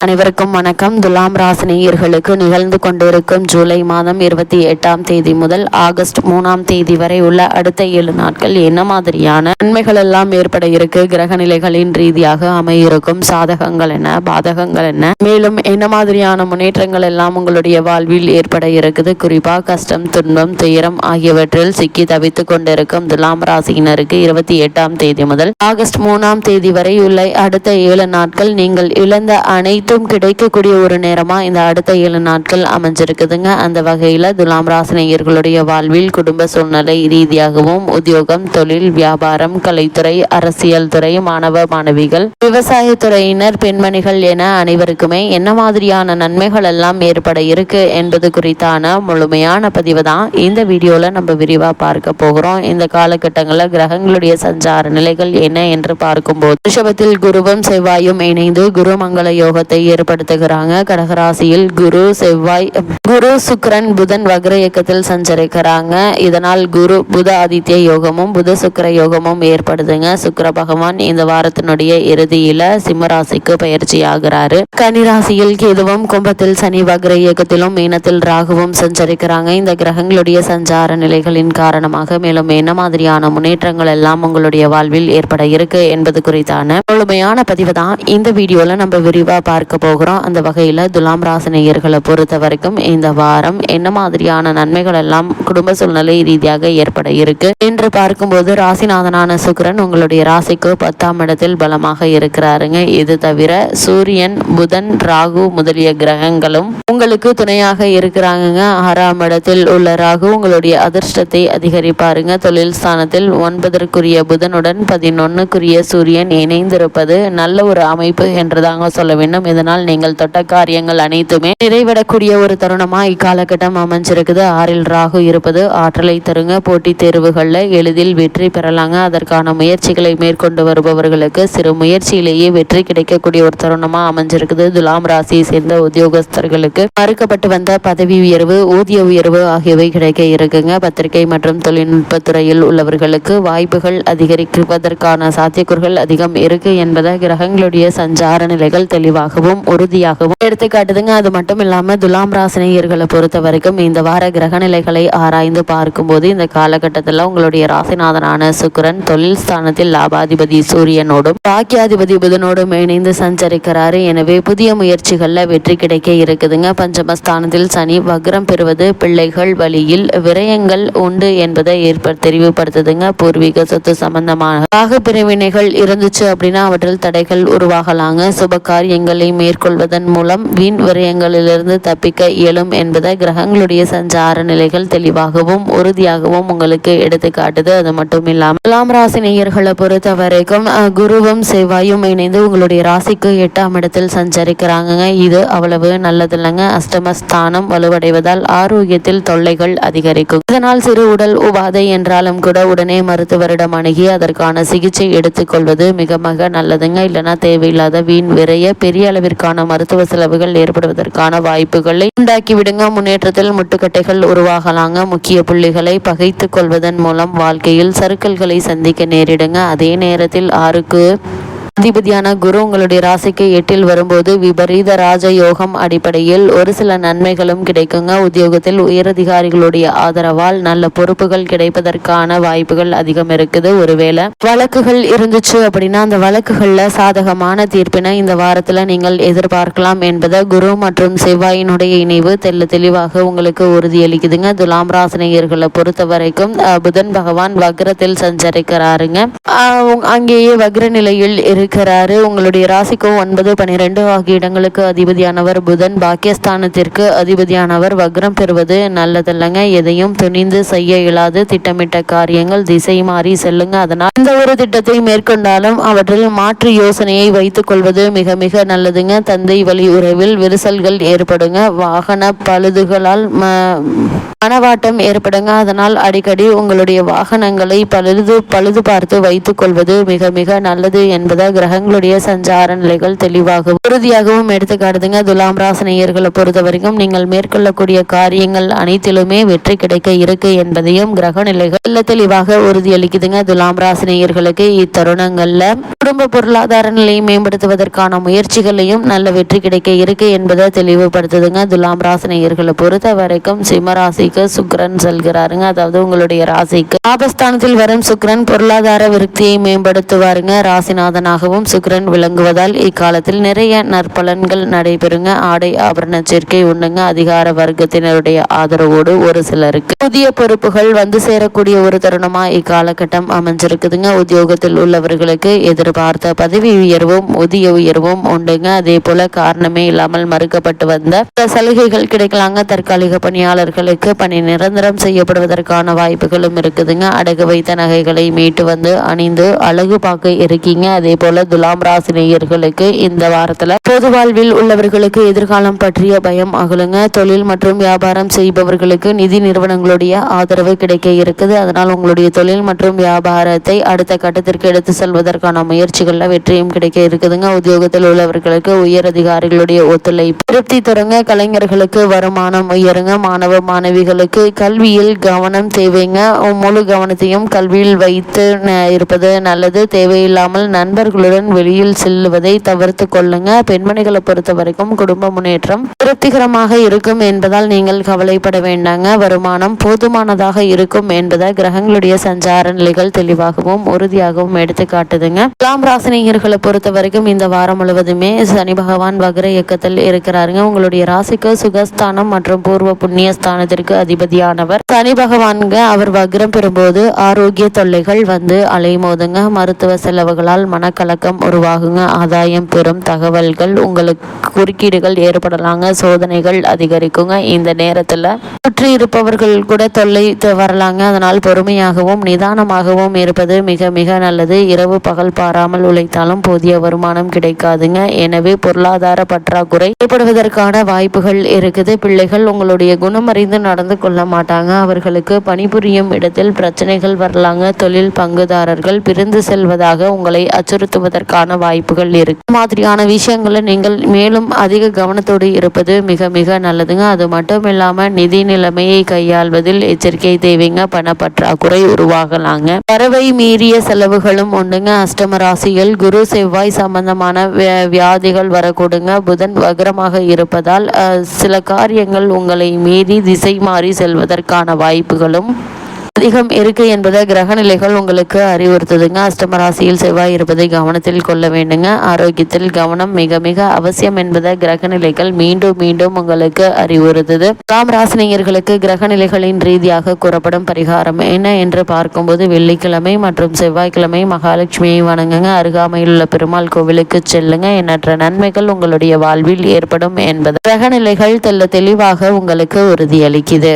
அனைவருக்கும் வணக்கம். துலாம் ராசினியர்களுக்கு நிகழ்ந்து கொண்டிருக்கும் ஜூலை மாதம் இருபத்தி எட்டாம் தேதி முதல் ஆகஸ்ட் மூணாம் தேதி வரை உள்ள அடுத்த ஏழு நாட்கள் என்ன மாதிரியான நன்மைகள் எல்லாம் ஏற்பட இருக்கு? கிரக நிலைகளின் ரீதியாக அமையிருக்கும் சாதகங்கள் என்ன? பாதகங்கள் என்ன? மேலும் என்ன மாதிரியான முன்னேற்றங்கள் எல்லாம் உங்களுடைய வாழ்வில் ஏற்பட இருக்குது? குறிப்பா கஷ்டம் துன்பம் துயரம் ஆகியவற்றில் சிக்கி தவித்துக் கொண்டிருக்கும் துலாம் ராசியினருக்கு இருபத்தி எட்டாம் தேதி முதல் ஆகஸ்ட் மூணாம் தேதி வரை உள்ள அடுத்த ஏழு நாட்கள் நீங்கள் இழந்த அனைத்தும் கிடைக்கக்கூடிய ஒரு நேரமாக இந்த அடுத்த ஏழு நாட்கள் அமைஞ்சிருக்குதுங்க. அந்த வகையில் துலாம் ராசினியர்களுடைய வாழ்வில் குடும்ப சூழ்நிலை ரீதியாகவும் உத்தியோகம் தொழில் வியாபாரம் கலைத்துறை அரசியல் துறை மாணவ மாணவிகள் விவசாயத்துறையினர் பெண்மணிகள் என அனைவருக்குமே என்ன மாதிரியான நன்மைகள் எல்லாம் ஏற்பட இருக்கு என்பது குறித்தான முழுமையான பதிவு தான் இந்த வீடியோவில் நம்ம விரிவாக பார்க்க போகிறோம். இந்த காலகட்டங்களில் கிரகங்களுடைய சஞ்சார நிலைகள் என்ன என்று பார்க்கும்போது ரிஷபத்தில் குருவும் செவ்வாயும் இணைந்து குருமங்கள யோகத்தை ஏற்படுத்துகிறாங்க. கடகராசியில் குரு செவ்வாய் குரு சுக்கிரன் புதன் வக்ர இயக்கத்தில் சஞ்சரிக்கிறாங்க. இதனால் குரு புத ஆதித்ய யோகமும் புத சுக்கர யோகமும் ஏற்படுதுங்க. சுக்கர பகவான் இந்த வாரத்தினுடைய இறுதியில சிம்மராசிக்கு பயிற்சி ஆகிறாரு கனிராசியில் கேதுவும் கும்பத்தில் சனி வக்ர இயக்கத்திலும் மீனத்தில் ராகுவும் சஞ்சரிக்கிறாங்க. இந்த கிரகங்களுடைய சஞ்சார நிலைகளின் காரணமாக மேலும் என்ன மாதிரியான முன்னேற்றங்கள் எல்லாம் உங்களுடைய வாழ்வில் ஏற்பட இருக்கு என்பது குறித்தான முழுமையான பதிவு தான் இந்த வீடியோல நம்ம விரிவா பார்க்க போகிறோம். அந்த வகையில் துலாம் ராசினியர்களை பொறுத்த வரைக்கும் இந்த வாரம் என்ன மாதிரியான நன்மைகள் எல்லாம் குடும்ப சூழ்நிலை ரீதியாக ஏற்பட இருக்கு என்று பார்க்கும்போது ராசிநாதனான சுக்கிரன் உங்களுடைய ராசிக்கு பத்தாம் இடத்தில் பலமாக இருக்கிறாருங்க. இது தவிர சூரியன் புதன் ராகு முதலிய கிரகங்களும் உங்களுக்கு துணையாக இருக்கிறாங்கங்க. ஆறாம் இடத்தில் உள்ள ராகு உங்களுடைய அதிர்ஷ்டத்தை அதிகரிப்பாருங்க. தொழில் ஸ்தானத்தில் ஒன்பதற்குரிய புதனுடன் பதினொன்னுக்குரிய சூரியன் இணைந்திருப்பது நல்ல ஒரு அமைப்பு என்றுதாங்க சொல்ல வேண்டும். இதனால் நீங்கள் தொட்ட காரியங்கள் அனைத்துமே நிறைவிடக்கூடிய ஒரு தருணமா இக்காலகட்டம் அமைஞ்சிருக்குது. ஆறில் ராகு இருப்பது ஆற்றலை தருங்க போட்டித் தேர்வுகளில் எளிதில் வெற்றி பெறலாங்க. அதற்கான முயற்சிகளை மேற்கொண்டு வருபவர்களுக்கு சிறு முயற்சியிலேயே வெற்றி கிடைக்கக்கூடிய ஒரு தருணமா அமைஞ்சிருக்குது. துலாம் ராசியை சேர்ந்த உத்தியோகஸ்தர்களுக்கு மறுக்கப்பட்டு வந்த பதவி உயர்வு ஊதிய உயர்வு ஆகியவை கிடைக்க இருக்குங்க. பத்திரிகை மற்றும் தொழில்நுட்பத்துறையில் உள்ளவர்களுக்கு வாய்ப்புகள் அதிகரிப்பதற்கான சாத்தியக்கூறுகள் அதிகம் இருக்கு என்பதை கிரகங்களுடைய சஞ்சார நிலைகள் தெளிவாகவும் உறுதியாகவும் எடுத்துக்காட்டுதுங்க. அது மட்டும் இல்லாமல் துலாம் ராசினியர்களை பொறுத்த வரைக்கும் இந்த வார கிரக நிலைகளை ஆராய்ந்து பார்க்கும்போது இந்த காலகட்டத்தில் உங்களுடைய ராசிநாதனான சுக்கிரன் தொழில் ஸ்தானத்தில் லாபாதிபதி சூரியனோடும் பாக்கியாதிபதி புதனோடும் இணைந்து சஞ்சரிக்கிறாரு. எனவே புதிய முயற்சிகளில் வெற்றி கிடைக்க இருக்குதுங்க. பஞ்சமஸ்தானத்தில் சனி வக்ரம் பெறுவது பிள்ளைகள் வழியில் விரயங்கள் உண்டு என்பதை ஏற்ப தெரிவுபடுத்துதுங்க. பூர்வீக சொத்து சம்பந்தமான பாக பிரிவினைகள் இருந்துச்சு அப்படின்னா அவற்றில் தடைகள் உருவாகலாங்க. சுப காரியங்களை மேற்கொள்வதன் மூலம் வீண் விரயங்களிலிருந்து தப்பிக்க இயலும் என்பதை கிரகங்களுடைய சஞ்சார நிலைகள் தெளிவாகவும் உறுதியாகவும் உங்களுக்கு எடுத்து காட்டுது. அது மட்டும் இல்லாமல் துலாம் ராசி நேயர்களை பொறுத்த வரைக்கும் குருவும் செவ்வாயும் இணைந்து உங்களுடைய ராசிக்கு எட்டாம் இடத்தில் சஞ்சரிக்கிறாங்க இது அவ்வளவு நல்லதில்லைங்க. அஷ்டமஸ்தானம் வலுவடைவதால் ஆரோக்கியத்தில் தொல்லைகள் அதிகரிக்கும். இதனால் சிறு உடல் உபாதை என்றாலும் கூட உடனே மருத்துவரிடம் அணுகி அதற்கான சிகிச்சை எடுத்துக்கொள்வது மிக மிக நல்லதுங்க. இல்லைன்னா தேவையில்லாத வீண் விரைய பெரிய அளவிற்கான மருத்துவ செலவுகள் ஏற்படுவதற்கான வாய்ப்புகளை உண்டாக்கி விடுங்க முன்னேற்றத்தில் முட்டுக்கட்டைகள் உருவாகலாங்க. முக்கிய புள்ளிகளை பகைத்து கொள்வதன் மூலம் வாழ்க்கையில் சறுக்கல்களை சந்திக்க நேரிடுங்க. அதே நேரத்தில் ஆறுக்கு அதிபதியான குரு உங்களுடைய ராசிக்கு எட்டில் வரும்போது விபரீத ராஜ யோகம் அடிப்படையில் ஒரு சில நன்மைகளும் கிடைக்குங்க. உத்தியோகத்தில் உயரதிகாரிகளுடைய ஆதரவால் நல்ல பொறுப்புகள் கிடைப்பதற்கான வாய்ப்புகள் அதிகம் இருக்குது. ஒருவேளை வழக்குகள் இருந்துச்சு அப்படின்னா அந்த வழக்குகள்ல சாதகமான தீர்ப்பினை இந்த வாரத்துல நீங்கள் எதிர்பார்க்கலாம் என்பதை குரு மற்றும் செவ்வாயினுடைய இணைவு தெல்ல தெளிவாக உங்களுக்கு உறுதியளிக்குதுங்க. துலாம் ராசினியர்களை பொறுத்த வரைக்கும் புதன் பகவான் வக்ரத்தில் சஞ்சரிக்கிறாருங்க. அங்கேயே வக்ர நிலையில் இருக்கிறாரு உங்களுடைய ராசிக்கும் ஒன்பது பனிரெண்டு ஆகிய இடங்களுக்கு அதிபதியானவர் புதன். பாக்கியஸ்தானத்திற்கு அதிபதியானவர் வக்ரம் பெறுவது நல்லதில்லைங்க. எதையும் துணிந்து செய்ய இயலாது. திட்டமிட்ட காரியங்கள் திசை மாறி செல்லுங்க. அதனால் எந்த ஒரு திட்டத்தை மேற்கொண்டாலும் அவற்றில் மாற்று யோசனையை வைத்துக் கொள்வது மிக மிக நல்லதுங்க. தந்தை வழி உறவில் விரிசல்கள் ஏற்படுங்க. வாகன பழுதுகளால் ம- மனவாட்டம் ஏற்படுங்க. அதனால் அடிக்கடி உங்களுடைய வாகனங்களை பழுது பழுது பார்த்து வைத்துக் கொள்வது மிக மிக நல்லது என்பதை கிரகங்களுடைய சஞ்சார நிலைகள் தெளிவாகவும் உறுதியாகவும் எடுத்து காட்டுதுங்க துலாம் ராசினியர்களை பொறுத்த வரைக்கும் நீங்கள் மேற்கொள்ளக்கூடிய காரியங்கள் அனைத்திலுமே வெற்றி கிடைக்க இருக்கு என்பதையும் கிரக நிலைகள் தெளிவாக உறுதியளிக்குதுங்க. துலாம் ராசினியர்களுக்கு இத்தருணங்கள்ல குடும்ப பொருளாதார நிலையை மேம்படுத்துவதற்கான முயற்சிகளையும் நல்ல வெற்றி கிடைக்க இருக்கு என்பதை தெளிவுபடுத்துதுங்க. துலாம் ராசினியர்களை பொறுத்த வரைக்கும் சிம்மராசிக்கு சுக்ரன் செல்கிறாருங்க. அதாவது உங்களுடைய ராசிக்கு ஆபஸ்தானத்தில் வரும் சுக்ரன் பொருளாதார விருத்தியை மேம்படுத்துவாருங்க. ராசிநாதனாக ராசிநாதனாகவும் சுக்கரன் விளங்குவதால் இக்காலத்தில் நிறைய நற்பலன்கள் நடைபெறுங்க. ஆடை ஆபரண சேர்க்கை உண்டுங்க. அதிகார வர்க்கத்தினருடைய ஆதரவோடு ஒரு சிலருக்கு புதிய பொறுப்புகள் வந்து சேரக்கூடிய ஒரு தருணமா இக்காலகட்டம் அமைஞ்சிருக்குதுங்க. உத்தியோகத்தில் உள்ளவர்களுக்கு எதிர்பார்த்த பதவி உயர்வும் ஊதிய உயர்வும் உண்டுங்க. அதே போல காரணமே இல்லாமல் மறுக்கப்பட்டு வந்த சலுகைகள் கிடைக்கலாங்க. தற்காலிக பணியாளர்களுக்கு பணி நிரந்தரம் செய்யப்படுவதற்கான வாய்ப்புகளும் இருக்குதுங்க. அடகு வைத்த நகைகளை மீட்டு வந்து அணிந்து அழகு பார்க்க இருக்கீங்க அதே போல துலாம் ராசி நேயர்களுக்கு இந்த வாரத்துல பொது வாழ்வில் உள்ளவர்களுக்கு எதிர்காலம் பற்றிய பயம் அகலுங்க. தொழில் மற்றும் வியாபாரம் செய்பவர்களுக்கு நிதி நிறுவனங்களுடைய ஆதரவு கிடைக்க இருக்குது. அதனால் உங்களுடைய தொழில் மற்றும் வியாபாரத்தை அடுத்த கட்டத்திற்கு எடுத்து செல்வதற்கான முயற்சிகள்ல வெற்றியும் கிடைக்க இருக்குதுங்க. உத்தியோகத்தில் உள்ளவர்களுக்கு உயர் அதிகாரிகளுடைய ஒத்துழைப்பு. திருப்தி தொடங்க கலைஞர்களுக்கு வருமானம் உயருங்க. மாணவ மாணவிகளுக்கு கல்வியில் கவனம் தேவைங்க. முழு கவனத்தையும் கல்வியில் வைத்து இருப்பது நல்லது. தேவையில்லாமல் நண்பர்கள் நண்பர்களுடன் வெளியில் செல்லுவதை தவிர்த்து கொள்ளுங்க. பெண்மணிகளை பொறுத்த வரைக்கும் குடும்ப முன்னேற்றம் திருப்திகரமாக இருக்கும் என்பதால் நீங்கள் கவலைப்பட வேண்டாங்க. வருமானம் போதுமானதாக இருக்கும் என்பதை கிரகங்களுடைய சஞ்சார நிலைகள் தெளிவாகவும் உறுதியாகவும் எடுத்து காட்டுதுங்க. துலாம் ராசினியர்களை பொறுத்த வரைக்கும் இந்த வாரம் முழுவதுமே சனி பகவான் வக்ர இயக்கத்தில் இருக்கிறாருங்க. உங்களுடைய ராசிக்கு சுகஸ்தானம் மற்றும் பூர்வ புண்ணிய ஸ்தானத்திற்கு அதிபதியானவர். சனி பகவான்க அவர் வக்ரம் பெறும்போது ஆரோக்கிய தொல்லைகள் வந்து அலைமோதுங்க. மருத்துவ செலவுகளால் பழக்கம் உருவாகுங்க. ஆதாயம் பெறும் தகவல்கள் உங்களுக்கு குறுக்கீடுகள் ஏற்படலாங்க. சோதனைகள் அதிகரிக்குங்க. இந்த நேரத்தில் சுற்றி இருப்பவர்கள் கூட தொல்லை வரலாங்க. அதனால் பொறுமையாகவும் நிதானமாகவும் இருப்பது மிக மிக நல்லது. இரவு பகல் பாராமல் உழைத்தாலும் போதிய வருமானம் கிடைக்காதுங்க. எனவே பொருளாதார பற்றாக்குறை ஏற்படுவதற்கான வாய்ப்புகள் இருக்குது. பிள்ளைகள் உங்களுடைய குணம் அறிந்து நடந்து கொள்ள மாட்டாங்க. அவர்களுக்கு பணிபுரியும் இடத்தில் பிரச்சனைகள் வரலாங்க. தொழில் பங்குதாரர்கள் பிரிந்து செல்வதாக உங்களை அச்சுறுத்துவதற்கான வாய்ப்புகள் இருக்கு. மாதிரியான விஷயங்களை நீங்கள் மேலும் அதிக கவனத்தோடு இருப்பது மிக மிக நல்லதுங்க. அது மட்டும் இல்லாம நிதி நிலைமையை கையாள்வதில் எச்சரிக்கை தேவைங்க. பண பற்றாக்குறை உருவாகலாங்க. வரவை மீறிய செலவுகளும் உண்டுங்க. அஷ்டம ராசிகள் குரு செவ்வாய் சம்பந்தமான வியா- வியாதிகள் வரக்கூடுங்க. புதன் வக்ரமாக இருப்பதால் சில காரியங்கள் உங்களை மீறி திசை மாறி செல்வதற்கான வாய்ப்புகளும் அதிகம் இருக்கு என்பதை கிரகநிலைகள் உங்களுக்கு அறிவுறுத்துதுங்க. அஷ்டம ராசியில் செவ்வாய் இருப்பதை கவனத்தில் கொள்ள வேண்டுங்க. ஆரோக்கியத்தில் கவனம் மிக மிக அவசியம் என்பதை கிரகநிலைகள் மீண்டும் மீண்டும் உங்களுக்கு அறிவுறுத்துது. ராம் ராசினியர்களுக்கு கிரகநிலைகளின் ரீதியாக கூறப்படும் பரிகாரம் என்ன என்று பார்க்கும்போது வெள்ளிக்கிழமை மற்றும் செவ்வாய்க்கிழமை மகாலட்சுமியை வணங்குங்க. அருகாமையில் உள்ள பெருமாள் கோவிலுக்கு செல்லுங்க. எண்ணற்ற நன்மைகள் உங்களுடைய வாழ்வில் ஏற்படும் என்பது. கிரகநிலைகள் தெல்ல தெளிவாக உங்களுக்கு உறுதியளிக்குது.